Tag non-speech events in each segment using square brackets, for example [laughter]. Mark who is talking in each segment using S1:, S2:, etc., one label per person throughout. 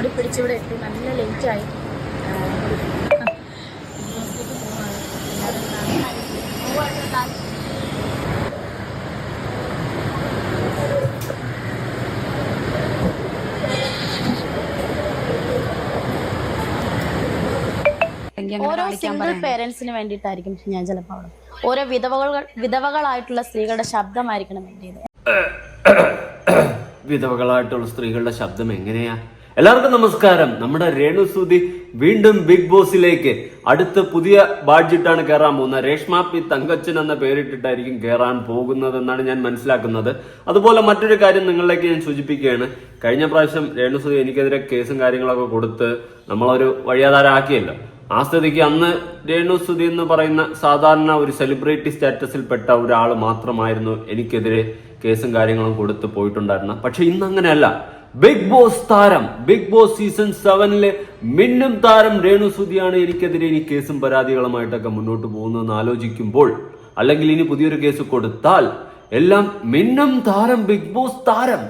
S1: ഓടിപ്പിടിച്ചിവിടെ എത്തി. നല്ല ലേറ്റായി
S2: ആയി.
S1: ഓരോ സിംഗിൾ. പേരൻസിന് വേണ്ടിയിട്ടായിരിക്കും ഞാൻ ചിലപ്പോൾ അവിടെ. ഓരോ വിധവകൾ വിധവകളായിട്ടുള്ള സ്ത്രീകളുടെ ശബ്ദമായിരിക്കണം വേണ്ടിയത്
S3: വിധവകളായിട്ടുള്ള സ്ത്രീകളുടെ ശബ്ദം എങ്ങനെയാ? എല്ലാവർക്കും നമസ്കാരം. നമ്മുടെ രേണു സുതി വീണ്ടും ബിഗ് ബോസിലേക്ക്. അടുത്ത പുതിയ ബാഡ്ജറ്റാണ് കയറാൻ പോകുന്നത്. രേഷ്മ പി തങ്കച്ചൻ എന്ന പേരിട്ടിട്ടായിരിക്കും കയറാൻ പോകുന്നത് എന്നാണ് ഞാൻ മനസ്സിലാക്കുന്നത്. അതുപോലെ മറ്റൊരു കാര്യം നിങ്ങളിലേക്ക് ഞാൻ സൂചിപ്പിക്കുകയാണ്. കഴിഞ്ഞ പ്രാവശ്യം രേണു സുതി എനിക്കെതിരെ കേസും കാര്യങ്ങളൊക്കെ കൊടുത്ത് നമ്മളൊരു വഴിയാധാരാക്കിയല്ലോ ആ സ്ഥിതിക്ക് അന്ന് രേണു സുധി എന്ന് പറയുന്ന സാധാരണ ഒരു സെലിബ്രിറ്റി സ്റ്റാറ്റസിൽ പെട്ട ഒരാൾ മാത്രമായിരുന്നു എനിക്കെതിരെ കേസും കാര്യങ്ങളും കൊടുത്ത് പോയിട്ടുണ്ടായിരുന്ന പക്ഷെ ഇന്ന് അങ്ങനെയല്ല ബിഗ് ബോസ് താരം ബിഗ് ബോസ് സീസൺ സെവനിലെ മിന്നും താരം രേണു സുതിയാണ് എനിക്കെതിരെ ഇനി കേസും പരാതികളുമായിട്ടൊക്കെ മുന്നോട്ട് പോകുന്നതെന്ന് ആലോചിക്കുമ്പോൾ അല്ലെങ്കിൽ ഇനി പുതിയൊരു കേസ് കൊടുത്താൽ എല്ലാം മിന്നും താരം ബിഗ് ബോസ് താരം.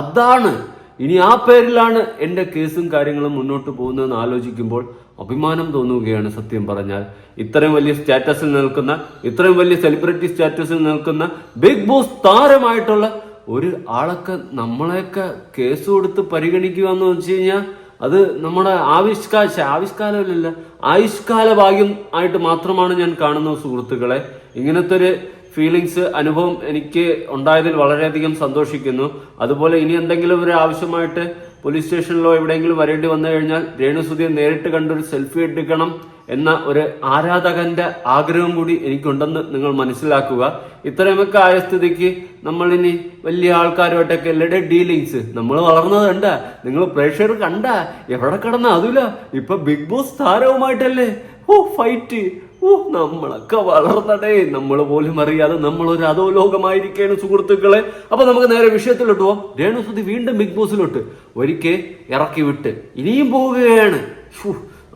S3: അതാണ് ഇനി ആ പേരിലാണ് എന്റെ കേസും കാര്യങ്ങളും മുന്നോട്ട് പോകുന്നതെന്ന് ആലോചിക്കുമ്പോൾ അഭിമാനം തോന്നുകയാണ് സത്യം പറഞ്ഞാൽ. ഇത്രയും വലിയ സ്റ്റാറ്റസിൽ നിൽക്കുന്ന ഇത്രയും വലിയ സെലിബ്രിറ്റി സ്റ്റാറ്റസിൽ നിൽക്കുന്ന ബിഗ് ബോസ് താരമായിട്ടുള്ള ഒരു ആളൊക്കെ നമ്മളെയൊക്കെ കേസ് കൊടുത്ത് പരിഗണിക്കുക എന്ന് വെച്ച് കഴിഞ്ഞാൽ അത് നമ്മുടെ ആവിഷ്കാര ആവിഷ്കാരമല്ല ആയുഷ്കാല ഭാഗ്യം ആയിട്ട് മാത്രമാണ് ഞാൻ കാണുന്ന സുഹൃത്തുക്കളെ. ഇങ്ങനത്തെ ഒരു ഫീലിങ്സ് അനുഭവം എനിക്ക് ഉണ്ടായതിൽ വളരെയധികം സന്തോഷിക്കുന്നു. അതുപോലെ ഇനി എന്തെങ്കിലും ഒരു ആവശ്യമായിട്ട് പോലീസ് സ്റ്റേഷനിലോ എവിടെയെങ്കിലും വരേണ്ടി വന്നു കഴിഞ്ഞാൽ രേണുസുതിയെ നേരിട്ട് കണ്ടൊരു സെൽഫി എടുക്കണം എന്ന ഒരു ആരാധകന്റെ ആഗ്രഹം കൂടി എനിക്കുണ്ടെന്ന് നിങ്ങൾ മനസ്സിലാക്കുക. ഇത്രയുമൊക്കെ ആയ സ്ഥിതിക്ക് നമ്മളിനി വലിയ ആൾക്കാരുമായിട്ടൊക്കെ എല്ലാവരുടെ ഡീലിങ്സ്. നമ്മൾ വളർന്നത് കണ്ട നിങ്ങൾ പ്രേക്ഷകർ കണ്ട. എവിടെ കിടന്ന അതുമില്ല. ഇപ്പൊ ബിഗ് ബോസ് താരവുമായിട്ടല്ലേ? ഓ ഫൈറ്റ് ഓ നമ്മളൊക്കെ വളർന്നടേ നമ്മൾ പോലും അറിയാതെ നമ്മൾ ഒരു ലോകമായിരിക്കേണ് സുഹൃത്തുക്കളെ. അപ്പൊ നമുക്ക് നേരെ വിഷയത്തിലോട്ട് പോവാം. രേണുസുതി വീണ്ടും ബിഗ് ബോസിലോട്ട്. ഒരിക്കൽ ഇറക്കി വിട്ട് ഇനിയും പോവുകയാണ്.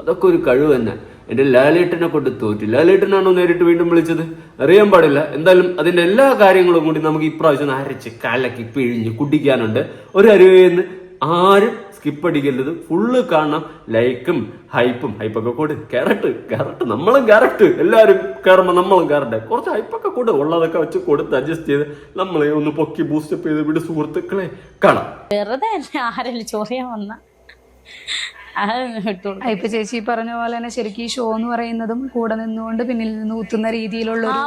S3: അതൊക്കെ ഒരു കഴിവ് തന്നെ. എന്റെ ലാലേട്ടനെ കൊണ്ട് തോറ്റി. ലാലേട്ടനാണോ നേരിട്ട് വീണ്ടും വിളിച്ചത്? അറിയാൻ പാടില്ല. എന്തായാലും അതിന്റെ എല്ലാ കാര്യങ്ങളും കൂടി നമുക്ക് ഇപ്രാവശ്യം അരച്ച് കലക്കി പിഴിഞ്ഞ് കുടിക്കാനുണ്ട്. ഒരു അരുവേന്ന് ആരും സ്കിപ്പ് അടിക്കരുത് ഫുള്ള് കാണണം ലൈക്കും ഹൈപ്പും ഹൈപ്പൊക്കെ കൂടെ. കയറട്ട് കയറട്ട് നമ്മളും കയറട്ട് എല്ലാവരും കയറുമ്പോൾ നമ്മളും കയറട്ടെ കുറച്ച് ഹൈപ്പൊക്കെ കൂടെ ഉള്ളതൊക്കെ വെച്ച് കൊടുത്ത് അഡ്ജസ്റ്റ് ചെയ്ത് നമ്മളെ ഒന്ന് പൊക്കി ബൂസ്റ്റപ്പ് ചെയ്ത് വിട് സുഹൃത്തുക്കളെ. കാണാം.
S1: വെറുതെ ആരല്ല ആരെങ്കിലും ചൊറിയാൻ വന്ന?
S2: ഇപ്പൊ ചേച്ചി പറഞ്ഞ പോലെ തന്നെ ശരിക്കും ഈ ഷോ എന്ന് പറയുന്നതും കൂടെ നിന്നുകൊണ്ട് പിന്നിൽ നിന്ന് ഊത്തുന്ന രീതിയിലുള്ള ഒരു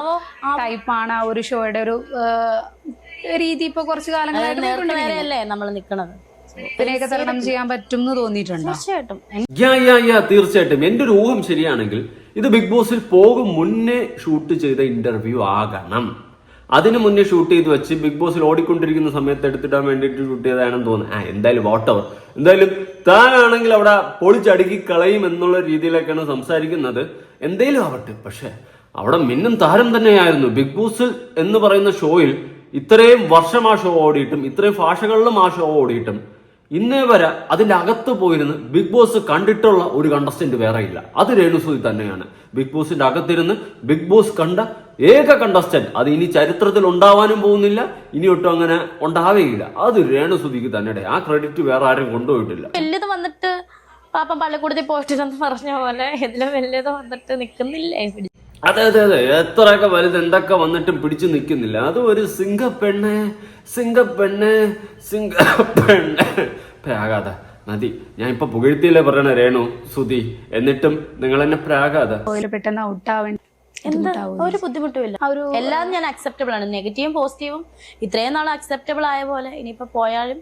S2: ടൈപ്പാണ് ആ ഒരു ഷോയുടെ ഒരു രീതി ഇപ്പൊ കുറച്ച് കാലങ്ങളായിട്ട്.
S1: നമ്മൾ നിക്കണത്?
S2: ഇതിനെയൊക്കെ തരണം ചെയ്യാൻ പറ്റും എന്ന് തോന്നിയിട്ടുണ്ടോ?
S1: തീർച്ചയായിട്ടും.
S3: യാ യാ യാ തീർച്ചയായിട്ടും. എന്റെ ഒരു ഊഹം ശരിയാണെങ്കിൽ ഇത് ബിഗ് ബോസിൽ പോകും മുന്നേ ഷൂട്ട് ചെയ്ത ഇന്റർവ്യൂ ആകണം. അതിനു മുന്നേ ഷൂട്ട് ചെയ്ത് വെച്ച് ബിഗ് ബോസിൽ ഓടിക്കൊണ്ടിരിക്കുന്ന സമയത്ത് എടുത്തിടാൻ വേണ്ടിയിട്ട് ഷൂട്ട് ചെയ്തതാണെന്ന് തോന്നുന്നു. ആ എന്തായാലും വോട്ടവർ എന്തായാലും താനാണെങ്കിൽ അവിടെ പൊളിച്ചടുക്കി കളയും എന്നുള്ള രീതിയിലേക്കാണ് സംസാരിക്കുന്നത്. എന്തേലും ആവട്ടെ പക്ഷെ അവിടെ മിന്നും താരം തന്നെയായിരുന്നു. ബിഗ് ബോസിൽ എന്ന് പറയുന്ന ഷോയിൽ ഇത്രയും വർഷം ആ ഷോ ഓടിയിട്ടും ഇത്രയും ഭാഷകളിലും ആ ഷോ ഓടിയിട്ടും ഇന്നേ വരെ അതിന്റെ അകത്ത് പോയിരുന്ന് ബിഗ് ബോസ് കണ്ടിട്ടുള്ള ഒരു കണ്ടസ്റ്റന്റ് വേറെ ഇല്ല. അത് രേണുസുതി തന്നെയാണ്. ബിഗ് ബോസിന്റെ അകത്തിരുന്ന് ബിഗ് ബോസ് കണ്ട ഏക കണ്ടസ്റ്റന്റ് അത് ഇനി ചരിത്രത്തിൽ ഉണ്ടാവാനും പോകുന്നില്ല ഇനി ഒട്ടും അങ്ങനെ ഉണ്ടാവുകയില്ല അത് രേണുസുതിക്ക് തന്നെ ആ ക്രെഡിറ്റ് വേറെ ആരും കൊണ്ടുപോയിട്ടില്ല.
S1: വലിയത് വന്നിട്ട് പാപ്പം പള്ളിക്കൂടത്തിൽ പോയിട്ടില്ലെന്ന് പറഞ്ഞ പോലെ വലിയത് വന്നിട്ട് നിക്കുന്നില്ലേ പിടിച്ച്?
S3: അതെ അതെ അതെ. എത്രയൊക്കെ വലുത് എന്തൊക്കെ വന്നിട്ടും പിടിച്ചു നിൽക്കുന്നില്ല. അത് ഒരു സിംഗപ്പെണ്ണ് സിംഗ പെണ്ണ് പ്രാകാത മതി. ഞാൻ ഇപ്പൊ പുകഴ്ത്തിയില്ലേ പറയണ രേണു സുധി. എന്നിട്ടും നിങ്ങൾ എന്നെ പ്രാകാത
S2: ഷോയിൽ പെട്ടെന്ന് ഔട്ടാവേണ്ടി
S1: എന്താ? ഒരു ബുദ്ധിമുട്ടുമില്ല. എല്ലാം ഞാൻ അക്സെപ്റ്റബിൾ ആണ്. നെഗറ്റീവും പോസിറ്റീവും ഇത്രയും നാൾ അക്സെപ്റ്റബിൾ ആയ പോലെ ഇനിയിപ്പോ പോയാലും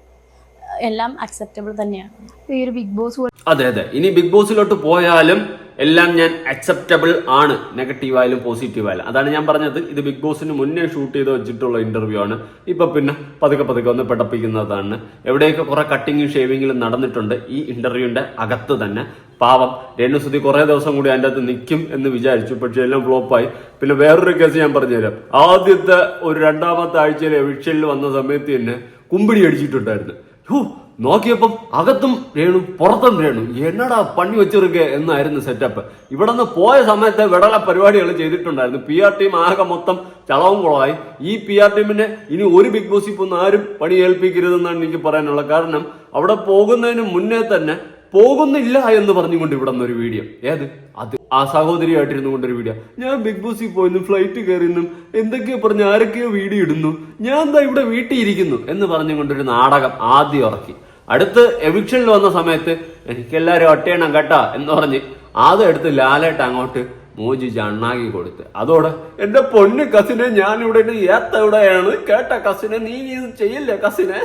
S1: എല്ലാം അക്സെപ്റ്റബിൾ തന്നെയാണ്.
S2: ഈ ഒരു ബിഗ് ബോസ്
S3: അതെ അതെ. ഇനി ബിഗ് ബോസിലോട്ട് പോയാലും എല്ലാം ഞാൻ അക്സെപ്റ്റബിൾ ആണ്. നെഗറ്റീവ് ആയാലും പോസിറ്റീവ് ആയാലും. അതാണ് ഞാൻ പറഞ്ഞത്. ഇത് ബിഗ് ബോസിന് മുന്നേ ഷൂട്ട് ചെയ്ത് വെച്ചിട്ടുള്ള ഇന്റർവ്യൂ ആണ്. ഇപ്പൊ പിന്നെ പതുക്കെ പതുക്കെ ഒന്ന് പെടപ്പിക്കുന്നതാണ്. എവിടെയൊക്കെ കുറെ കട്ടിങ്ങും ഷേവിങ്ങിലും നടന്നിട്ടുണ്ട്. ഈ ഇന്റർവ്യൂവിന്റെ അകത്ത് തന്നെ. പാവം രേണുസുതി കുറേ ദിവസം കൂടി അതിന്റെ അകത്ത് നിൽക്കും എന്ന് വിചാരിച്ചു. പക്ഷെ എല്ലാം ഫ്ലോപ്പായി പിന്നെ വേറൊരു കേസ് ഞാൻ പറഞ്ഞുതരാം. ആദ്യത്തെ ഒരു രണ്ടാമത്തെ ആഴ്ചയിലെ എവിക്ഷനിൽ വന്ന സമയത്ത് തന്നെ കുമ്പിടി അടിച്ചിട്ടുണ്ടായിരുന്നു. ഹൂ, നോക്കിയപ്പം അകത്തും രേണു പുറത്തും രേണു എന്നടാ പണി വെച്ചിരിക്കെ എന്നായിരുന്നു സെറ്റപ്പ് ഇവിടെ നിന്ന് പോയ സമയത്ത് വിടല പരിപാടികൾ ചെയ്തിട്ടുണ്ടായിരുന്നു. പി ആർ ടീം ആകെ മൊത്തം ചളവും കുളമായി ഈ പി ആർ ടീമിനെ ഇനി ഒരു ബിഗ് ബോസ് ഇപ്പൊ ആരും പണി ഏൽപ്പിക്കരുതെന്നാണ് എനിക്ക് പറയാനുള്ളത് കാരണം. അവിടെ പോകുന്നതിന് മുന്നേ തന്നെ പോകുന്നില്ല എന്ന് പറഞ്ഞുകൊണ്ട് ഇവിടെ ഒരു വീഡിയോ ഏത്? അത്. ആ സഹോദരിയായിട്ടിരുന്നു കൊണ്ടൊരു വീഡിയോ ഞാൻ ബിഗ് ബോസിൽ പോയിരുന്നു ഫ്ലൈറ്റ് കയറിന്നും എന്തൊക്കെയോ പറഞ്ഞു ആരൊക്കെയോ വീഡിയോ ഇടുന്നു. ഞാൻ എന്താ ഇവിടെ വീട്ടിൽ ഇരിക്കുന്നു എന്ന് പറഞ്ഞുകൊണ്ടൊരു നാടകം ആദ്യം ഇറക്കി. അടുത്ത് എവിക്ഷനിൽ വന്ന സമയത്ത് എനിക്ക് എല്ലാവരും ഒട്ടയണം കേട്ടാ എന്ന് പറഞ്ഞ് ആദ്യം എടുത്ത് ലാലേട്ട് അങ്ങോട്ട് മോജി ചണ്ണാക്കി കൊടുത്ത്. അതോടെ എന്റെ പൊന്ന് കസിനെ ഞാൻ ഇവിടെ ഏത്തവിടെയാണ്. കേട്ട കസിനെ? നീ ഇത് ചെയ്യില്ല കസിനെ?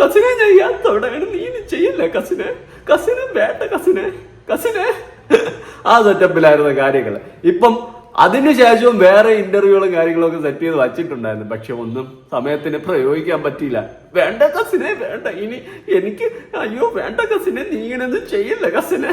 S3: കസിനെ ഞാൻ ചെയ്യാത്തവിടെയാണ് നീ ഇനി ചെയ്യില്ല കസിനെ? കസിനെ വേണ്ട കസിനെ കസിനെ. ആ സെറ്റപ്പിലായിരുന്ന കാര്യങ്ങൾ ഇപ്പം അതിനുശേഷവും വേറെ ഇന്റർവ്യൂകളും കാര്യങ്ങളും ഒക്കെ സെറ്റ് ചെയ്ത് വച്ചിട്ടുണ്ടായിരുന്നു. പക്ഷെ ഒന്നും സമയത്തിന് പ്രയോഗിക്കാൻ പറ്റിയില്ല. വേണ്ട കസിനെ വേണ്ട. ഇനി എനിക്ക് അയ്യോ വേണ്ട കസിനെ. നീ ഇങ്ങനെയൊന്നും ചെയ്യില്ല കസിനെ.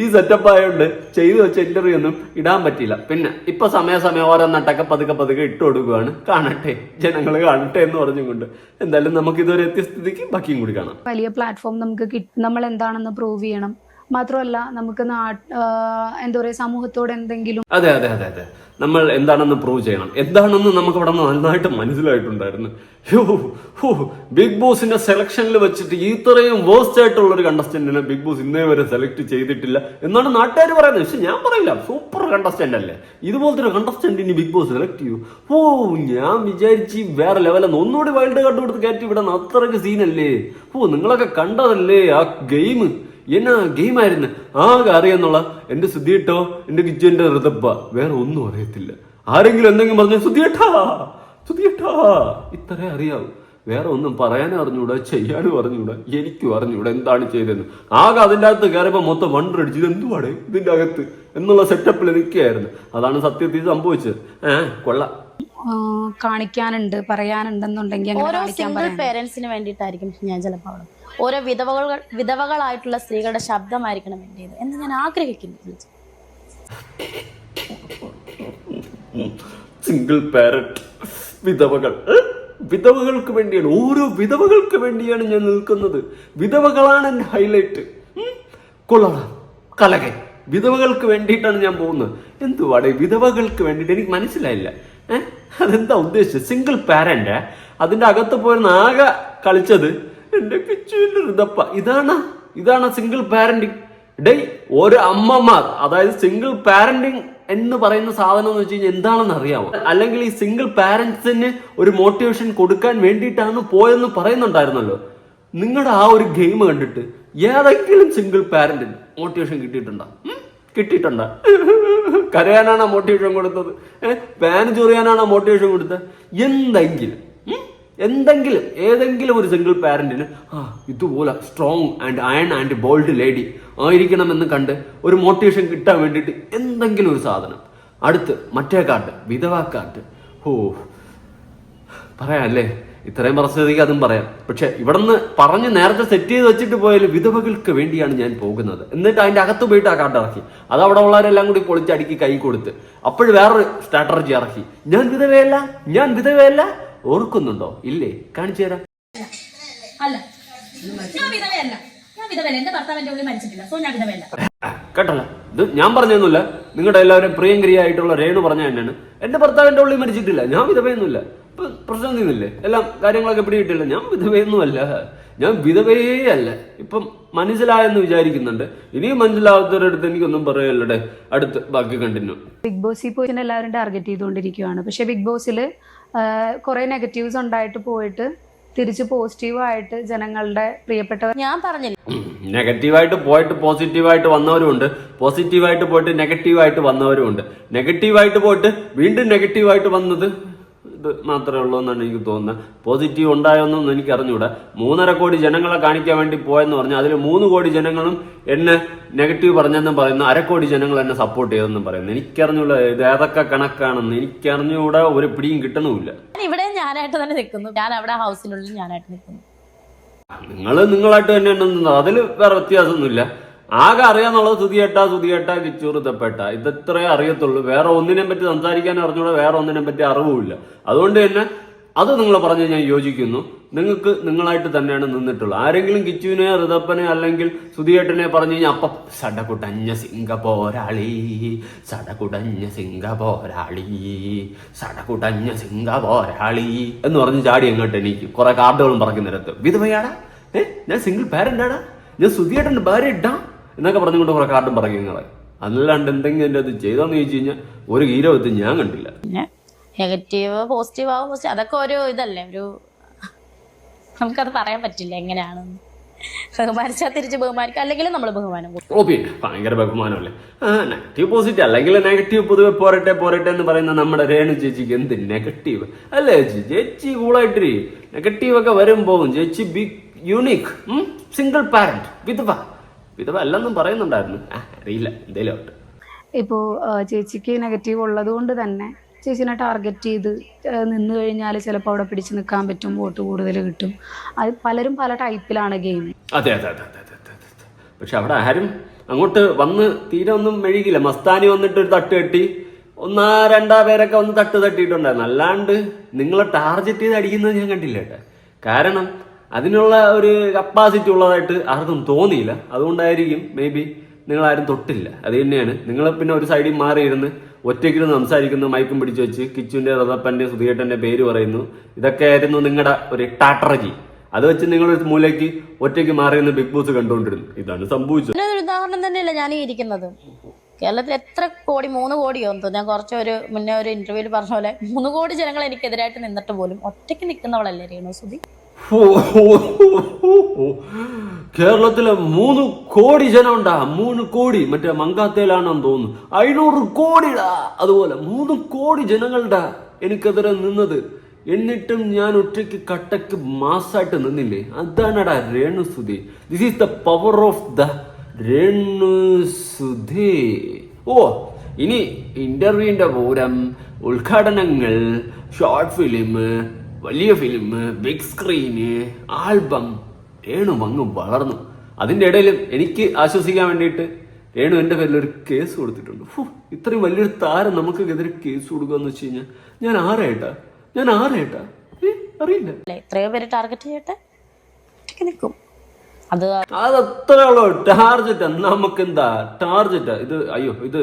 S3: ഈ സെറ്റപ്പ് ആയതുകൊണ്ട് ചെയ്തു വെച്ച ഇന്റർവ്യൂ ഒന്നും ഇടാൻ പറ്റിയില്ല. പിന്നെ ഇപ്പൊ സമയാസമയം ഓരോന്നട്ടൊക്കെ പതുക്കെ പതുക്കെ ഇട്ട് കൊടുക്കുകയാണ് കാണട്ടെ ജനങ്ങൾ കാണട്ടെ എന്ന് പറഞ്ഞുകൊണ്ട്. എന്തായാലും നമുക്ക് ഇതൊരു എത്തിയ ബാക്കിയും കൂടി കാണാം.
S2: വലിയ പ്ലാറ്റ്ഫോം നമുക്ക് നമ്മൾ എന്താണെന്ന് പ്രൂവ് ചെയ്യണം. മാത്രമല്ല നമുക്ക് നാട്ട് എന്താ പറയുക സമൂഹത്തോട് എന്തെങ്കിലും
S3: അതെ അതെ അതെ അതെ. നമ്മൾ എന്താണെന്ന് പ്രൂവ് ചെയ്യണം. എന്താണെന്ന് നമുക്ക് അവിടെ നിന്ന് നന്നായിട്ട് മനസ്സിലായിട്ടുണ്ടായിരുന്നു. ബിഗ് ബോസിന്റെ സെലക്ഷനിൽ വെച്ചിട്ട് ഇത്രയും വേസ്റ്റ് ആയിട്ടുള്ള ഒരു കണ്ടസ്റ്റന്റിനെ ബിഗ് ബോസ് ഇന്നേ വരെ സെലക്ട് ചെയ്തിട്ടില്ല എന്നാണ് നാട്ടുകാർ പറയുന്നത്. പക്ഷെ ഞാൻ പറയില്ല. സൂപ്പർ കണ്ടസ്റ്റന്റ് അല്ലേ? ഇതുപോലത്തെ ഒരു കണ്ടസ്റ്റന്റ് ഇനി ബിഗ് ബോസ് സെലക്ട് ചെയ്യൂ. ഓ ഞാൻ വിചാരിച്ച് വേറെ ലെവലെന്ന് ഒന്നുകൂടി വൈൽഡ് കാർഡ് കൊടുത്ത് കയറ്റി വിടാൻ അത്രയ്ക്ക് സീനല്ലേ ഓ നിങ്ങളൊക്കെ കണ്ടതല്ലേ ആ ഗെയിം എന്നാ ഗെയിം ആയിരുന്നു ആകെ അറിയാന്നുള്ള എന്റെ സുധിയേട്ടോ എന്റെ ഗിജുവിന്റെ ഋതപ്പ വേറെ ഒന്നും അറിയത്തില്ല. ആരെങ്കിലും എന്തെങ്കിലും പറഞ്ഞു സുധിയേട്ടാ സുധിയേട്ടാ ഇത്രേ അറിയാവൂ. വേറെ ഒന്നും പറയാനും അറിഞ്ഞൂടാ ചെയ്യാനും അറിഞ്ഞൂടാ എനിക്കും അറിഞ്ഞൂടാ എന്താണ് ചെയ്തതെന്ന്. ആകെ അതിന്റെ അകത്ത് കയറിയപ്പോ മൊത്തം വണ്ടർ അടിച്ചു ഇത് എന്തുവാടെ ഇതിന്റെ അകത്ത്? എന്നുള്ള സെറ്റപ്പിൽ നിൽക്കുകയായിരുന്നു. അതാണ് സത്യത്തിൽ സംഭവിച്ചത്. ഏഹ് കൊള്ളാം.
S2: കാണിക്കാനുണ്ട് പറയാനുണ്ടെന്നുണ്ടെങ്കിൽ
S1: ഓരോ സിംഗിൾ പേരൻസിന് വേണ്ടിയിട്ടായിരിക്കും ഞാൻ ചിലപ്പോൾ അവിടെ ഓരോ വിധവകൾ വിധവകളായിട്ടുള്ള സ്ത്രീകളുടെ ശബ്ദമായിരിക്കണം എന്റെ എന്ന് ഞാൻ ആഗ്രഹിക്കുന്നു
S3: സിംഗിൾ പാരന്റ് വിധവകൾ. വിധവകൾക്ക് വേണ്ടിയാണ് ഓരോ വിധവകൾക്ക് വേണ്ടിയാണ് ഞാൻ നിൽക്കുന്നത്. വിധവകളാണ് എന്റെ ഹൈലൈറ്റ് കൊള്ളണം കലകൻ. വിധവകൾക്ക് വേണ്ടിയിട്ടാണ് ഞാൻ പോകുന്നത്. എന്തുവാടെ വിധവകൾക്ക് വേണ്ടിയിട്ട്? എനിക്ക് മനസ്സിലായില്ല. ഏഹ് അതെന്താ ഉദ്ദേശിച്ചത്? സിംഗിൾ പാരന്റ് അതിന്റെ അകത്ത് പോയിരുന്ന ആകെ കളിച്ചത് എന്റെ കിച്ചുവിന്റെ ഋതപ്പ ഇതാണ് ഇതാണ് സിംഗിൾ പാരന്റിങ് ഡേ ഒരു അമ്മമാർ അതായത് സിംഗിൾ പാരന്റിങ് എന്ന് പറയുന്ന സാധനം എന്ന് വെച്ച് കഴിഞ്ഞാൽ എന്താണെന്ന് അറിയാമോ അല്ലെങ്കിൽ ഈ സിംഗിൾ പാരന്റ്സിന് ഒരു മോട്ടിവേഷൻ കൊടുക്കാൻ വേണ്ടിയിട്ടാണ് പോയെന്ന് പറയുന്നുണ്ടായിരുന്നല്ലോ. നിങ്ങളുടെ ആ ഒരു ഗെയിം കണ്ടിട്ട് ഏതെങ്കിലും സിംഗിൾ പാരന്റിന് മോട്ടിവേഷൻ കിട്ടിയിട്ടുണ്ടോ? കിട്ടിയിട്ടുണ്ടോ? കരയാനാണോ മോട്ടിവേഷൻ കൊടുത്തത്? പാൻ ചൊറിയാനാണോ മോട്ടിവേഷൻ കൊടുത്തത്? എന്തെങ്കിലും? എന്തെങ്കിലും ഏതെങ്കിലും ഒരു സിംഗിൾ പാരന്റിന് ആ ഇതുപോലെ strong and iron and bold lady ആയിരിക്കണമെന്ന് കണ്ട് ഒരു മോട്ടിവേഷൻ കിട്ടാൻ വേണ്ടിയിട്ട് എന്തെങ്കിലും ഒരു സാധനം. അടുത്ത് മറ്റേ കാർഡ് വിധവാ കാർഡ് ഓ പറയാല്ലേ ഇത്രയും പറഞ്ഞതിലേക്ക് അതും പറയാം. പക്ഷെ ഇവിടെ നിന്ന് പറഞ്ഞ് നേരത്തെ സെറ്റ് ചെയ്ത് വെച്ചിട്ട് പോയാലും വിധവകൾക്ക് വേണ്ടിയാണ് ഞാൻ പോകുന്നത്. എന്നിട്ട് അതിന്റെ അകത്ത് പോയിട്ട് ആ കാർഡ് ഇറക്കി. അത് അവിടെ ഉള്ളവരെല്ലാം കൂടി പൊളിച്ചടുക്കി കൈ കൊടുത്ത്. അപ്പോഴും വേറൊരു സ്ട്രാറ്റജി ഇറക്കി. ഞാൻ വിധവയല്ല? ഞാൻ വിധവയല്ല? ഓർക്കുന്നുണ്ടോ? ഇല്ലേ? കാണിച്ചു തരാം.
S4: അല്ല. ഞാൻ വിധവയല്ല. ഞാൻ വിധവയല്ല. എന്റെ ഭർത്താവിന്റെ ഉള്ളിൽ മരിച്ചിട്ടില്ല. സോ ഞാൻ വിധവയല്ല.
S3: കേട്ടല്ലോ. ഇത് ഞാൻ പറഞ്ഞൊന്നുമില്ല. നിങ്ങളുടെ എല്ലാവരും പ്രിയങ്കരിയായിട്ടുള്ള രേണു പറഞ്ഞ തന്നെയാണ്. എന്റെ ഭർത്താവിന്റെ ഉള്ളിൽ മരിച്ചിട്ടില്ല. ഞാൻ വിധവയൊന്നുമില്ല. ഇപ്പൊ പ്രശ്നം തീർന്നില്ലേ എല്ലാം കാര്യങ്ങളൊക്കെ പിടികിട്ടില്ല ഞാൻ വിധവയൊന്നുമല്ല. ഞാൻ വിധവയേ അല്ല ഇപ്പം മനസ്സിലായെന്ന് വിചാരിക്കുന്നുണ്ട്. ഇനിയും മനസ്സിലാവാത്തവരുടെ അടുത്ത് എനിക്കൊന്നും പറയല്ലേ അടുത്ത് ബാക്കി കണ്ടിന്യൂ.
S2: ബിഗ് ബോസിൽ പോയിട്ട് എല്ലാവരും ടാർഗറ്റ് ചെയ്തുകൊണ്ടിരിക്കുകയാണ് പക്ഷെ ബിഗ് ബോസിൽ കുറെ നെഗറ്റീവ്സ് ഉണ്ടായിട്ട് പോയിട്ട് തിരിച്ച് പോസിറ്റീവായിട്ട് ജനങ്ങളുടെ പ്രിയപ്പെട്ടവർ
S1: ഞാൻ പറഞ്ഞില്ല?
S3: നെഗറ്റീവായിട്ട് പോയിട്ട് പോസിറ്റീവായിട്ട് വന്നവരുമുണ്ട് പോസിറ്റീവായിട്ട് പോയിട്ട് നെഗറ്റീവായിട്ട് വന്നവരുമുണ്ട് നെഗറ്റീവായിട്ട് പോയിട്ട് വീണ്ടും നെഗറ്റീവായിട്ട് വന്നത് മാത്രമേ ഉള്ളൂ എന്നാണ് എനിക്ക് തോന്നുന്നത്. പോസിറ്റീവ് ഉണ്ടായോന്നും എനിക്ക് അറിഞ്ഞൂടെ മൂന്നര കോടി ജനങ്ങളെ കാണിക്കാൻ വേണ്ടി പോയെന്ന് പറഞ്ഞാൽ അതിൽ മൂന്ന് കോടി ജനങ്ങളും എന്നെ നെഗറ്റീവ് പറഞ്ഞെന്നും പറയുന്നു. അരക്കോടി കോടി ജനങ്ങൾ എന്നെ സപ്പോർട്ട് ചെയ്തെന്നും പറയുന്നു. എനിക്കറിഞ്ഞൂടെ ഇത് ഏതൊക്കെ കണക്കാണെന്ന്. എനിക്കറിഞ്ഞൂടെ ഒരു പിടിയും കിട്ടണമില്ല
S1: ഇവിടെ ഞാനായിട്ട് തന്നെ നിൽക്കുന്നു. ഞാൻ അവിടെ ഹൗസിനുള്ളിൽ ഞാനായിട്ട് നിൽക്കുന്നു.
S3: നിങ്ങൾ നിങ്ങളായിട്ട് തന്നെ അതിൽ വേറെ വ്യത്യാസമൊന്നുമില്ല. ആകെ അറിയാന്നുള്ളത് സുതിയേട്ട സുതിയേട്ട കിച്ചൂറ് തെപ്പേട്ട. ഇതത്രേ അറിയത്തുള്ളൂ. വേറെ ഒന്നിനെ പറ്റി സംസാരിക്കാൻ അറിഞ്ഞൂടെ വേറെ ഒന്നിനെ പറ്റി അറിവുമില്ല. അതുകൊണ്ട് തന്നെ അത് നിങ്ങൾ പറഞ്ഞ് ഞാൻ യോജിക്കുന്നു. നിങ്ങൾക്ക് നിങ്ങളായിട്ട് തന്നെയാണ് നിന്നിട്ടുള്ളത്. ആരെങ്കിലും കിച്ചുവിനെ ഋതപ്പനെ അല്ലെങ്കിൽ സുതിയേട്ടനെ പറഞ്ഞു കഴിഞ്ഞാൽ അപ്പം സടകുടഞ്ഞ സിംഗപോരാളി സടകുടഞ്ഞ സിംഗപോരാളി സടകുടഞ്ഞ സിംഗപോരാളി എന്ന് പറഞ്ഞ് ചാടി അങ്ങോട്ട് എനിക്ക് കുറെ കാർഡുകളും പറഞ്ഞു നിരത്ത്. വിധവയാടാ. ഏ ഞാൻ സിംഗിൾ പാരന്റാടാ ഞാൻ സുധിയേട്ടന്റെ ഭാര്യ ഇട്ടാ എന്നൊക്കെ പറഞ്ഞുകൊണ്ട് കുറെ കാർഡും പറഞ്ഞു നിങ്ങളെ അല്ലാണ്ട് എന്തെങ്കിലും എന്റെ അത് ചെയ്തോന്ന് ചോദിച്ചു കഴിഞ്ഞാൽ ഒരു ഹീരോത്ത് ഞാൻ കണ്ടില്ല.
S1: പിന്നെ നെഗറ്റീവ് പോസിറ്റീവ് ആവും പോസിറ്റീവ്. അതൊക്കെ ഒരു ഇതല്ലേ ഒരു നമുക്കത് പറയാൻ പറ്റില്ല എങ്ങനെയാണെന്ന്. ബഹുമാനിച്ചാൽ തിരിച്ച് ബഹുമാനിക്കുക അല്ലെങ്കിൽ നമ്മൾ ബഹുമാനം
S3: ഓ പിന്നെ ഭയങ്കര ബഹുമാനമല്ലേ? ആ നെഗറ്റീവ് പോസിറ്റീവ് അല്ലെങ്കിൽ നെഗറ്റീവ് പൊതുവെ പോരട്ടെ പോരട്ടെ എന്ന് പറയുന്ന നമ്മുടെ രേണു ചേച്ചിക്ക് എന്ത് നെഗറ്റീവ് അല്ലേ ചേച്ചി? ചേച്ചി കൂളായിട്ടിരി നെഗറ്റീവ് ഒക്കെ വരും പോകും ചേച്ചി ബിഗ് യൂണിക് സിംഗിൾ പാരന്റ് വിധവ. വിധവ അല്ലെന്നും പറയുന്നുണ്ടായിരുന്നു അറിയില്ല. എന്തേലും ആവട്ടെ.
S2: ഇപ്പോൾ ചേച്ചിക്ക് നെഗറ്റീവ് ഉള്ളത് കൊണ്ട് തന്നെ ചേച്ചിനെ ടാർഗറ്റ് ചെയ്ത് നിന്ന് കഴിഞ്ഞാൽ ചിലപ്പോൾ അവിടെ പിടിച്ച് നിൽക്കാൻ പറ്റും വോട്ട് കൂടുതൽ കിട്ടും. അത് പലരും പല ടൈപ്പിലാണ് ഗെയിം.
S3: അതെ അതെ അതെ അതെ അതെ അതെ അതെ. പക്ഷെ അവിടെ ആരും അങ്ങോട്ട് വന്ന് തീരെ ഒന്നും മെഴുകില്ല മസ്താനി വന്നിട്ട് ഒരു തട്ട് കെട്ടി ഒന്നാ രണ്ടാ പേരൊക്കെ ഒന്ന് തട്ട് തട്ടിയിട്ടുണ്ടായിരുന്നു. അല്ലാണ്ട് നിങ്ങളെ ടാർഗറ്റ് ചെയ്ത് അടിക്കുന്നത് ഞാൻ കണ്ടില്ല കേട്ടോ. കാരണം അതിനുള്ള ഒരു കപ്പാസിറ്റി ഉള്ളതായിട്ട് ആർക്കും തോന്നിയില്ല. അതുകൊണ്ടായിരിക്കും മേ ബി നിങ്ങൾ ആരും തൊട്ടില്ല. അത് തന്നെയാണ്. നിങ്ങൾ പിന്നെ ഒരു സൈഡിൽ മാറി മാറിയിരുന്ന് ഒറ്റയ്ക്കിരുന്ന് സംസാരിക്കുന്നു മയക്കും പിടിച്ചു വെച്ച് കിച്ചുവിന്റെ റതപ്പന്റെ സുധിയേട്ടന്റെ പേര് പറയുന്നു. ഇതൊക്കെ ആയിരുന്നു നിങ്ങളുടെ ഒരു ടാട്രജി അത് വെച്ച് നിങ്ങൾ മൂലയ്ക്ക് ഒറ്റയ്ക്ക് മാറി നിന്ന് ബിഗ് ബോസ് കണ്ടുകൊണ്ടിരുന്നു. ഇതാണ് സംഭവിച്ചത്.
S1: ഉദാഹരണം തന്നെയല്ല ഞാൻ ഈ ഇരിക്കുന്നത്. കേരളത്തിൽ എത്ര കോടി മൂന്ന് കോടിയോ എന്തോ ഞാൻ കുറച്ച് ഒരു മുന്നേ ഒരു ഇന്റർവ്യൂവിൽ പറഞ്ഞ പോലെ മൂന്ന് കോടി ജനങ്ങൾ എനിക്കെതിരായിട്ട് നിന്നിട്ട് പോലും ഒറ്റയ്ക്ക് നിൽക്കുന്നവളല്ലേ രേണു സുധി.
S3: കേരളത്തിലെ മൂന്ന് കോടി ജനമുണ്ടാ മൂന്ന് കോടി. മറ്റേ മങ്കാത്തയിലാണെന്ന് തോന്നുന്നു. അഞ്ഞൂറ് കോടിടാ. അതുപോലെ മൂന്ന് കോടി ജനങ്ങളുടെ എനിക്കെതിരെ നിന്നത്. എന്നിട്ടും ഞാൻ ഒറ്റയ്ക്ക് കട്ടക്ക് മാസായിട്ട് നിന്നില്ലേ? അതാണടാ Renusudhi. This is the power of the Renusudhi. ഓ ഇനി ഇന്റർവ്യൂവിന്റെ പൂരം ഉദ്ഘാടനങ്ങൾ ഷോർട്ട് ഫിലിം വലിയ film big screen album Renu അങ്ങ് വളർന്നു. അതിന്റെ ഇടയിൽ എനിക്ക് ആശ്വസിക്കാൻ വേണ്ടിയിട്ട് രേണു എന്റെ പേരിൽ ഒരു കേസ് കൊടുത്തിട്ടുണ്ട്. ഫു, ഇത്രയും വലിയൊരു താരം നമുക്കെതിരെ കേസ് കൊടുക്കുക എന്ന് വെച്ച് കഴിഞ്ഞാൽ ഞാൻ ആരായിട്ടാ ഞാൻ ആരായിട്ടാ അറിയില്ല.
S1: എത്രയോ പേര് ടാർഗറ്റ് ചെയ്യട്ടെ? നിൽക്കും. അത്
S3: അതത്ര ഉള്ളൂ. ടാർജറ്റ് നമുക്ക് എന്താ ടാർജറ്റ് ഇത് അയ്യോ ഇത്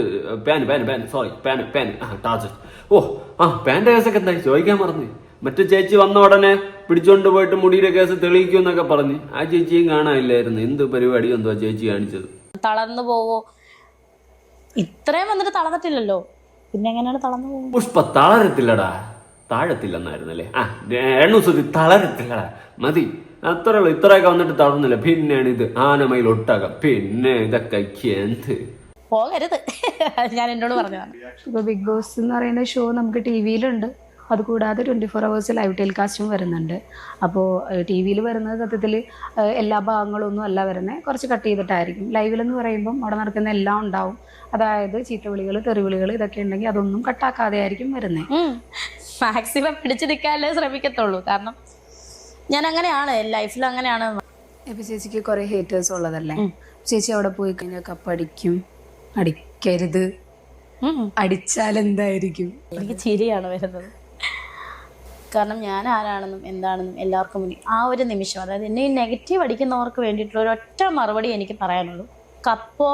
S3: പാൻ പാൻ പാൻ സോറി പാൻ പാൻ ടാർജറ്റ് ഓ ആ പാന്റെ കേസൊക്കെ എന്തായി? ചോദിക്കാൻ മറന്നു. മറ്റു ചേച്ചി വന്ന ഉടനെ പിടിച്ചോണ്ട് പോയിട്ട് മുടിയുടെ കേസ് തെളിയിക്കും എന്നൊക്കെ പറഞ്ഞ്. ആ ചേച്ചിയും കാണാനില്ലായിരുന്നു. എന്ത് പരിപാടി എന്തോ ചേച്ചി കാണിച്ചത്?
S1: തളർന്നു പോവോ? ഇത്രയും വന്നിട്ട് തളർന്നിട്ടില്ലല്ലോ. പിന്നെ എങ്ങനെയാണ് തളർന്നു പോകുന്നത്
S3: പുഷ്പ തളരത്തില്ലടാ. താഴത്തില്ലെന്നായിരുന്നല്ലേ? ആ രേണുസുതി തളരത്തില്ലടാ. മതി. അത്ര ഉള്ളൂ. ഇത്രയൊക്കെ വന്നിട്ട് തളർന്നില്ല. പിന്നെയാണ് ഇത്. ആനമയിൽ ഒട്ടാക. പിന്നെ ഇതൊക്കെ എന്ത്?
S1: പോകരുത്. ഞാൻ എന്നോട് പറഞ്ഞതാണ്.
S2: ഇപ്പൊ ബിഗ് ബോസ് എന്ന് പറയുന്ന ഷോ നമുക്ക് ടി വിയിലുണ്ട് അതുകൂടാതെ ട്വന്റി ഫോർ അവേഴ്സ് ലൈവ് ടെലികാസ്റ്റും വരുന്നുണ്ട്. അപ്പോൾ ടി വിയിൽ വരുന്നത് സത്യത്തിൽ എല്ലാ ഭാഗങ്ങളൊന്നും അല്ല വരുന്നത് കുറച്ച് കട്ട് ചെയ്തിട്ടായിരിക്കും. ലൈവിലെന്ന് പറയുമ്പം അവിടെ നടക്കുന്ന എല്ലാം ഉണ്ടാവും. അതായത് ചീത്തവിളികൾ തെറിവിളികൾ ഇതൊക്കെ ഉണ്ടെങ്കിൽ അതൊന്നും കട്ടാക്കാതെ ആയിരിക്കും വരുന്നത്
S1: മാക്സിമം പിടിച്ചു നിൽക്കാനല്ലേ ശ്രമിക്കത്തുള്ളൂ. കാരണം ഞാൻ അങ്ങനെയാണ് ലൈഫിൽ അങ്ങനെയാണ്.
S2: ഇപ്പൊ ചേച്ചിക്ക് കുറെ ഹേറ്റേഴ്സ് ഉള്ളതല്ലേ? ചേച്ചി അവിടെ പോയി കഴിഞ്ഞാൽ കപ്പടിക്കും അടിക്കരുത്. അടിച്ചാൽ എന്തായിരിക്കും
S1: എനിക്ക് ചിരിയാണ് വരുന്നത്. കാരണം ഞാൻ ആരാണെന്നും എന്താണെന്നും എല്ലാവർക്കും മുന്നിൽ ആ ഒരു നിമിഷം അതായത് എന്നെ നെഗറ്റീവ് അടിക്കുന്നവർക്ക് വേണ്ടിയിട്ടുള്ള ഒരു ഒറ്റ മറുപടി എനിക്ക് പറയാനുള്ളൂ. കപ്പോ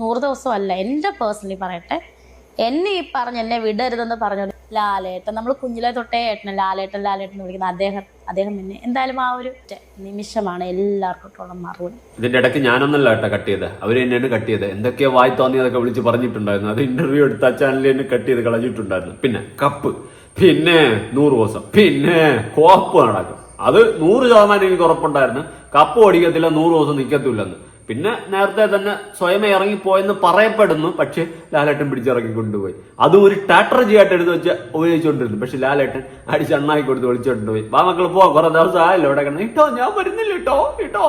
S1: നൂറ് ദിവസമോ അല്ല എന്റെ പേഴ്സണലി പറയട്ടെ. എന്നെ ഈ പറഞ്ഞ് എന്നെ വിടരുതെന്ന് പറഞ്ഞു ലാലേട്ടൻ നമ്മൾ കുഞ്ഞിലെ തൊട്ടേ ഏട്ടനെ ലാലേട്ടൻ ലാലേട്ടൻ എന്ന് വിളിക്കുന്ന അദ്ദേഹം അദ്ദേഹം എന്നെ എന്തായാലും ആ ഒരു നിമിഷമാണ് എല്ലാവർക്കും മറുപടി.
S3: ഇതിന്റെ ഇടയ്ക്ക് ഞാനൊന്നല്ല കേട്ടോ കട്ട് ചെയ്ത്. അവർ എന്നെയാണ് കട്ട് ചെയ്ത്. എന്തൊക്കെയോ വായി തോന്നിയതൊക്കെ വിളിച്ച് പറഞ്ഞിട്ടുണ്ടായിരുന്നു. അത് ഇന്റർവ്യൂ എടുത്ത ചാനലിൽ തന്നെ കട്ട് ചെയ്ത് കളഞ്ഞിട്ടുണ്ടായിരുന്നു. പിന്നെ കപ്പ്. പിന്നെ നൂറ് ദിവസം. പിന്നെ കോപ്പ് നടക്കും. അത് നൂറ് ശതമാനം എനിക്ക് ഉറപ്പുണ്ടായിരുന്നു. കപ്പ് ഓടിക്കത്തില്ല നൂറ് ദിവസം നിൽക്കത്തില്ലെന്ന് പിന്നെ നേരത്തെ തന്നെ സ്വയമേ ഇറങ്ങിപ്പോയെന്ന് പറയപ്പെടുന്നു. പക്ഷെ ലാലേട്ടൻ പിടിച്ചിറങ്ങി കൊണ്ടുപോയി. അത് ഒരു ടാട്രജി ആയിട്ട് എടുത്ത് വെച്ച് ഉപയോഗിച്ചുകൊണ്ടിരുന്നു. പക്ഷെ ലാലേട്ടൻ അടിച്ച് അണ്ണാക്കി കൊടുത്ത് വിളിച്ചോണ്ട് പോയി വാ മക്കൾ പോ കുറെ ദിവസം ആയല്ലോ ഇവിടെ കിടന്ന്. ഇട്ടോ ഞാൻ വരുന്നില്ല ഇട്ടോ ഇട്ടോ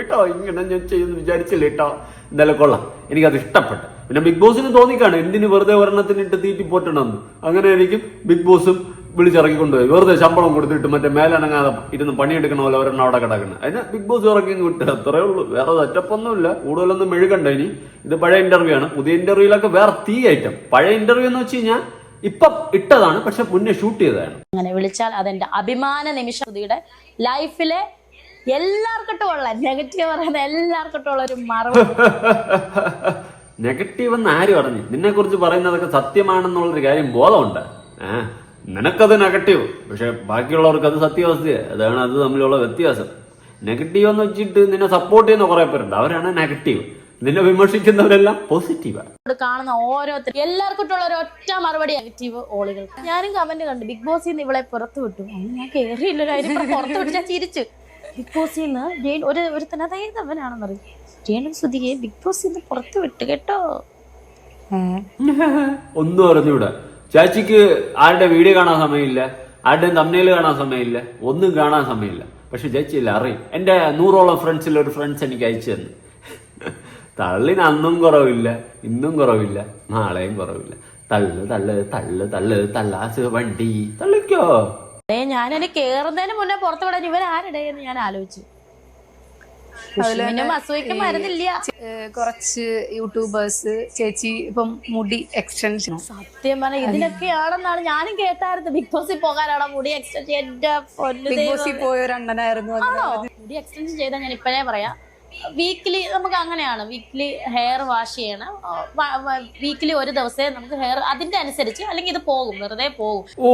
S3: ഇട്ടോ ഇങ്ങനെ ഞാൻ ചെയ്യുന്നു വിചാരിച്ചില്ല ഇട്ടോ. എന്തായാലും കൊള്ളാം. എനിക്കത് ഇഷ്ടപ്പെട്ടു. പിന്നെ ബിഗ് ബോസിന് തോന്നിക്കാണ്? എന്തിന് വെറുതെ ഒരെണ്ണത്തിന് ഇട്ട് തീറ്റി പോറ്റണമെന്ന് അങ്ങനെ ആയിരിക്കും ബിഗ് ബോസും വിളിച്ചിറക്കിക്കൊണ്ടുപോയി. വെറുതെ ശമ്പളം കൊടുത്തിട്ട് മറ്റേ മേലനങ്ങാതെ ഇരുന്ന് പണിയെടുക്കണ പോലെ ഒരെണ്ണം അവിടെ കിടക്കുന്നത് അതിന് ബിഗ് ബോസ് ഇറക്കി വിട്ടു. അത്രേ ഉള്ളൂ. വേറെ സെറ്റപ്പൊന്നുമില്ല കൂടുതലൊന്നും മെഴുകണ്ട ഇനി. ഇത് പഴയ ഇന്റർവ്യൂ ആണ്. പുതിയ ഇന്റർവ്യൂലൊക്കെ വേറെ തീ ഐറ്റം. പഴയ ഇന്റർവ്യൂ എന്ന് വെച്ച് കഴിഞ്ഞാൽ ഇപ്പം ഇട്ടതാണ് പക്ഷെ മുന്നേ ഷൂട്ട് ചെയ്തതാണ്.
S1: അങ്ങനെ വിളിച്ചാൽ അതെന്റെ അഭിമാന നിമിഷയുടെ ലൈഫിലെ എല്ലാവർക്കും ഉള്ള നെഗറ്റീവ് പറയുന്ന എല്ലാവർക്കും ഉള്ള ഒരു മറുപടി [laughs]
S3: നെഗറ്റീവ് എന്ന് ആര് പറഞ്ഞു? നിന്നെ കുറിച്ച് പറയുന്നതൊക്കെ സത്യമാണെന്നുള്ളൊരു കാര്യം ബോധമുണ്ട്. ഏഹ് നിനക്കത് നെഗറ്റീവ് പക്ഷെ ബാക്കിയുള്ളവർക്ക് അത് സത്യാവസ്ഥയാണ് അതാണ് അത് തമ്മിലുള്ള വ്യത്യാസം. നെഗറ്റീവ് എന്ന് വെച്ചിട്ട് നിന്നെ സപ്പോർട്ട് ചെയ്യുന്ന കുറെ പേരുണ്ട്. അവരാണ് നെഗറ്റീവ് നിന്നെ വിമർശിക്കുന്നവരെല്ലാം പോസിറ്റീവാണ്
S1: കാണുന്ന ഓരോരുത്തർ എല്ലാവർക്കും ഉള്ള ഒരു ഒറ്റ മറുപടി നെഗറ്റീവ് ഓളുകൾ ഞാനും കമന്റ് കണ്ടു ബിഗ് ബോസിൽ നിന്ന് ഇവളെ പുറത്തു വിട്ടു. ഞാൻ കേറിയില്ല പുറത്തു ചിരിച്ചു. ബിഗ് ബോസിൽ നിന്ന് ഒരു ഒരു തന്നെ അതായത് അവനാണെന്നറിയും ജേണു സുധിയെ ബിഗ് ബോസ് ഇന്ന് പുറത്തു വിട്ട് കേട്ടോ.
S3: ഒന്നും അറിഞ്ഞൂടാ ചാച്ചിക്ക് ആരുടെ വീഡിയോ കാണാൻ സമയമില്ല. ആരുടെ തമ്മിൽ കാണാൻ സമയമില്ല. ഒന്നും കാണാൻ സമയമില്ല. പക്ഷെ ചേച്ചിയില്ല അറിയും. എന്റെ നൂറോളം ഫ്രണ്ട്സിൽ ഒരു ഫ്രണ്ട്സ് എനിക്ക് അയച്ചു തന്നു. തള്ളിന് അന്നും കുറവില്ല ഇന്നും കുറവില്ല നാളെയും കുറവില്ല. തള്ളു തള്ളു തള്ളു തള്ളു തള്ളാസ് വണ്ടി. തള്ളിക്കോ?
S1: ഞാൻ എന്നെ കേറുന്നതിന് മുന്നേ പുറത്തു വിടാൻ ഇവൻ ഞാൻ ആലോചിച്ചു.
S2: കുറച്ച് യൂട്യൂബേഴ്സ് ചേച്ചി ഇപ്പം മുടി എക്സ്റ്റൻഷൻ
S1: സത്യം പറഞ്ഞ ഇതിനൊക്കെയാണെന്നാണ് ഞാനും കേട്ടായിരുന്നു ബിഗ് ബോസിൽ പോകാനാണോ മുടി എക്സ്റ്റൻഷൻ എന്റെ പൊന്നു
S2: ബിഗ് ബോസിൽ പോയ ഒരു അണ്ണനായിരുന്നു
S1: മുടി എക്സ്റ്റൻഷൻ ചെയ്താൽ ഞാൻ ഇപ്പഴേ പറയാം. വീക്കിലി നമുക്ക് അങ്ങനെയാണ്. വീക്കിലി ഹെയർ വാഷ് ചെയ്യണം. വീക്കിലി ഒരു ദിവസം നമുക്ക് ഹെയർ അതിന്റെ അനുസരിച്ച് അല്ലെങ്കിൽ ഇത് പോകും. വെറുതെ പോകും.
S3: ഓ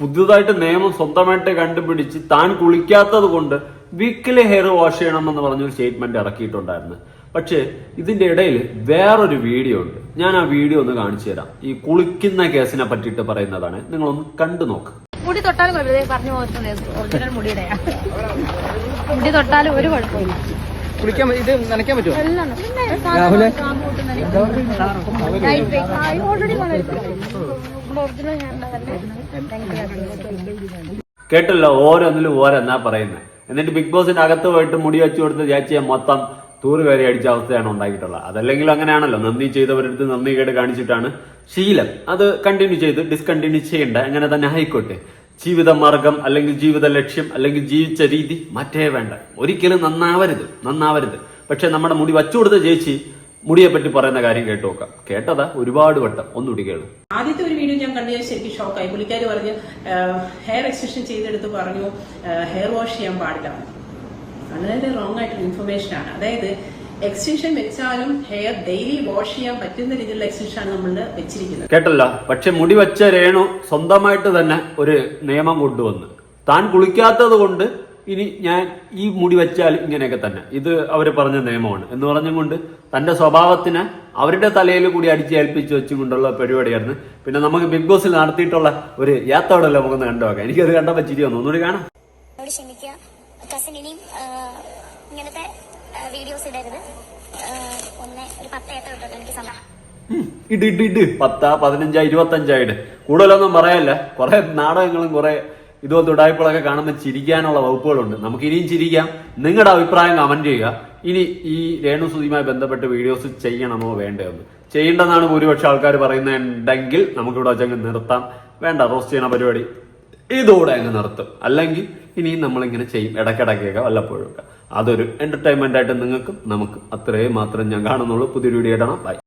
S3: പുതുതായിട്ട് നിയമം സ്വന്തമായിട്ട് കണ്ടുപിടിച്ച് താൻ കുളിക്കാത്തത് കൊണ്ട് വീക്കിലി ഹെയർ വാഷ് ചെയ്യണം എന്ന് പറഞ്ഞൊരു സ്റ്റേറ്റ്മെന്റ് ഇറക്കിയിട്ടുണ്ടായിരുന്നു. പക്ഷേ ഇതിന്റെ ഇടയിൽ വേറൊരു വീഡിയോ ഉണ്ട്. ഞാൻ ആ വീഡിയോ ഒന്ന് കാണിച്ചു തരാം. ഈ കുളിക്കുന്ന കേസിനെ പറ്റിയിട്ട് പറയുന്നതാണ്. നിങ്ങളൊന്ന് കണ്ടു നോക്ക്.
S1: മുടി തൊട്ടാലും പറഞ്ഞു ഒറിജിനൽ മുടി തൊട്ടാലും ഒരു കുഴപ്പമില്ല.
S5: കുളിക്കാൻ ഇത് നനയ്ക്കാൻ പറ്റുമോ?
S3: കേട്ടല്ലോ ഓരോന്നിലും ഓരോന്നാ പറയുന്നത് എന്നിട്ട് ബിഗ് ബോസിന്റെ അകത്ത് പോയിട്ട് മുടി വെച്ചു കൊടുത്ത് ചേച്ചിയെ മൊത്തം തൂറ് കയറി അടിച്ച അവസ്ഥയാണ് ഉണ്ടാക്കിയിട്ടുള്ളത് അതല്ലെങ്കിൽ അങ്ങനെയാണല്ലോ. നന്ദി ചെയ്തവരടുത്ത് നന്ദി കേട് കാണിച്ചിട്ടാണ് ശീലം. അത് കണ്ടിന്യൂ ചെയ്ത് ഡിസ്കണ്ടിന്യൂ ചെയ്യേണ്ട. അങ്ങനെ തന്നെ ആയിക്കോട്ടെ. ജീവിത മാർഗം അല്ലെങ്കിൽ ജീവിത ലക്ഷ്യം അല്ലെങ്കിൽ ജീവിച്ച രീതി മറ്റേ വേണ്ട. ഒരിക്കലും നന്നാവരുത്. നന്നാവരുത്. പക്ഷെ നമ്മുടെ മുടി വച്ചു കൊടുത്ത ചേച്ചി മുടിയെ പറ്റി പറയുന്ന കാര്യം കേട്ടു നോക്കാം. കേട്ടതാ ഒരുപാട് വട്ടം. ഒന്നുകൂടി കേളു.
S6: ആദ്യത്തെ ഒരു വീഡിയോ ഞാൻ കണ്ടു ശരിക്കും ഷോക്കായി. പുള്ളിക്കാർ പറഞ്ഞു ഹെയർ എക്സ്റ്റൻഷൻ ചെയ്തെടുത്ത് പറഞ്ഞു ഹെയർ വാഷ് ചെയ്യാൻ പാടില്ല. വളരെ റോങ് ആയിട്ടുള്ള ഇൻഫർമേഷൻ ആണ്. അതായത് എക്സ്റ്റൻഷൻ വെച്ചാലും ഹെയർ ഡെയിലി വാഷ് ചെയ്യാൻ പറ്റുന്ന രീതിയിലുള്ള എക്സ്റ്റൻഷൻ ആണ് നമ്മൾ വെച്ചിരിക്കുന്നത്.
S3: കേട്ടല്ല. പക്ഷെ മുടി വെച്ച രേണു സ്വന്തമായിട്ട് തന്നെ ഒരു നിയമം കൊണ്ടുവന്ന്. താൻ കുളിക്കാത്തത് കൊണ്ട് ഇനി ഞാൻ ഈ മുടി വെച്ചാൽ ഇങ്ങനെയൊക്കെ തന്നെ. ഇത് അവർ പറഞ്ഞ നിയമമാണ്. എന്ന് പറഞ്ഞുകൊണ്ട് തന്റെ സ്വഭാവത്തിന് അവരുടെ തലയിൽ കൂടി അടിച്ച് ഏൽപ്പിച്ച് വെച്ചുകൊണ്ടുള്ള പരിപാടിയായിരുന്നു. പിന്നെ നമുക്ക് ബിഗ് ബോസിൽ നടത്തിയിട്ടുള്ള ഒരു യാത്രയോടല്ലോ നമുക്കൊന്ന് കണ്ടുവെക്കാം എനിക്കത് കണ്ടപ്പോൾ ചിരി വന്നു. ഒന്നുകൂടി കാണാം.
S7: ഇട്ട് ഇട്ട് കസിൻ ഇനിയും ഇങ്ങനത്തെ വീഡിയോസ് ഇടരുത്. ഒന്ന് ഒരു പത്ത് എനിക്ക്
S3: ഇട് ഇട് ഇട്. പത്താ പതിനഞ്ചാ ഇരുപത്തഞ്ചായിട്ട് കൂടുതലൊന്നും പറയല്ല. കുറെ നാടകങ്ങളും കുറെ ഇതുപോലത്തെ ഉടായ്പകളൊക്കെ കാണുമ്പോൾ ചിരിക്കാനുള്ള വകുപ്പുകളുണ്ട്. നമുക്ക് ഇനിയും ചിരിക്കാം. നിങ്ങളുടെ അഭിപ്രായം കമന്റ് ചെയ്യുക. ഇനി ഈ രേണു സുതിയുമായി ബന്ധപ്പെട്ട് വീഡിയോസ് ചെയ്യണമോ വേണ്ടതെന്ന് ചെയ്യേണ്ടെന്നാണ് ഭൂരിപക്ഷം ആൾക്കാർ പറയുന്നുണ്ടെങ്കിൽ നമുക്കിവിടെ വെച്ചങ്ങ് നിർത്താം. വേണ്ട റോസ്റ്റ് ചെയ്യണ പരിപാടി. ഇതോടെ അങ്ങ് നിർത്തും. അല്ലെങ്കിൽ ഇനിയും നമ്മളിങ്ങനെ ചെയ്യും. ഇടയ്ക്കിടയ്ക്കൊക്കെ വല്ലപ്പോഴും അതൊരു എന്റർടൈൻമെന്റ് ആയിട്ട് നിങ്ങൾക്കും നമുക്ക് അത്രയും മാത്രം ഞാൻ കാണുന്നുള്ളൂ. പുതിയൊരു വീഡിയോ ഇടണം ബൈ